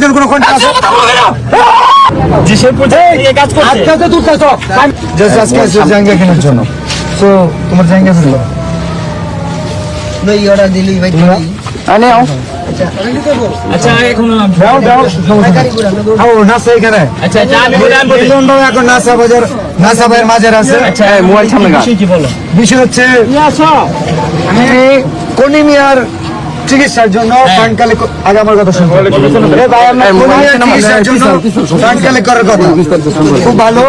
জন্য কোনো আছে? আও আচ্ছা আছে। মোবাইল সামনে বিষয় বিষয় হচ্ছে আমি কনিমিয়ার চিকিৎসার জন্য ফান্ড কালেক্ট আগে আমার কথা শুনুন এ ভাই আমার কনিমিয়ার চিকিৎসার জন্য ফান্ড কালেক্ট করার কথা খুব ভালো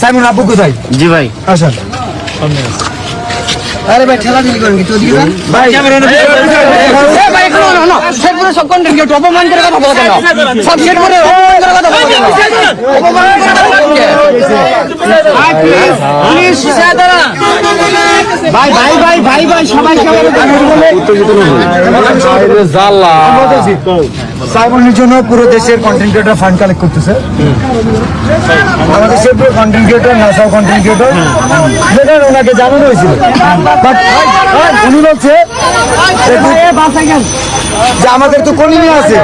সাইমন আপু কোথায় জি ভাই আসেন আরে ভাই ঠেলা দিলি করেন কি তো দিকে ভাই ভাই কোনো না না সেট করে সব কন্টেন্ট কেউ অপমান করে কথা বলতে না সব সেট করে অপমান করে কথা বলতে না অপমান প্লিজ সাদারা ভাই ভাই ভাই ভাই ভাই সবাই সবাই সাইমনের জন্য পুরো দেশের কন্টেন্ট ক্রিয়েটর ফান্ড কালেক্ট করতেছে। আমাদের সে পুরো কন্টেন্ট ক্রিয়েটর নাসাও কন্টেন্ট ক্রিয়েটর যেটা ওনাকে জানানো হয়েছিল। বাট উনি বলছে যে আমাদের তো কলিমে আছে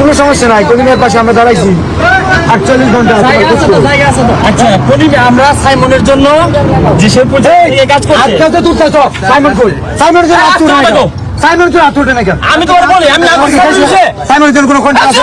কোনো সমস্যা নাই কলিমের পাশে আমরা দাঁড়াইছি। আটচল্লিশ ঘণ্টা আচ্ছা আমরা সাইমনের জন্য যে সে এই কাজ করছে। আজকে তো তুলতে তো সাইমন কই? সাইমনের জন্য আত্মুর নাই সাইমনের জন্য আত্মুর নাই কেন? আমি তোমার বলি আমি সাইমনের জন্য কোনো কন্ট্যাক্ট আছে?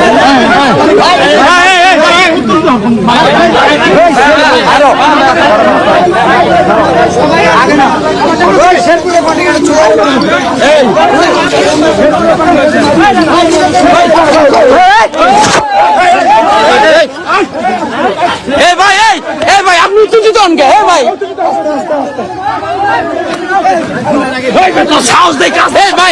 এই ভাই, এই এই ভাই, আপনি উত্তেজিত হন কে এই ভাই। এই বেটা সাহস দেই কাজ এই ভাই।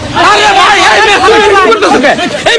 আরে ভাই এই মেয়ে করতেছো কে? এই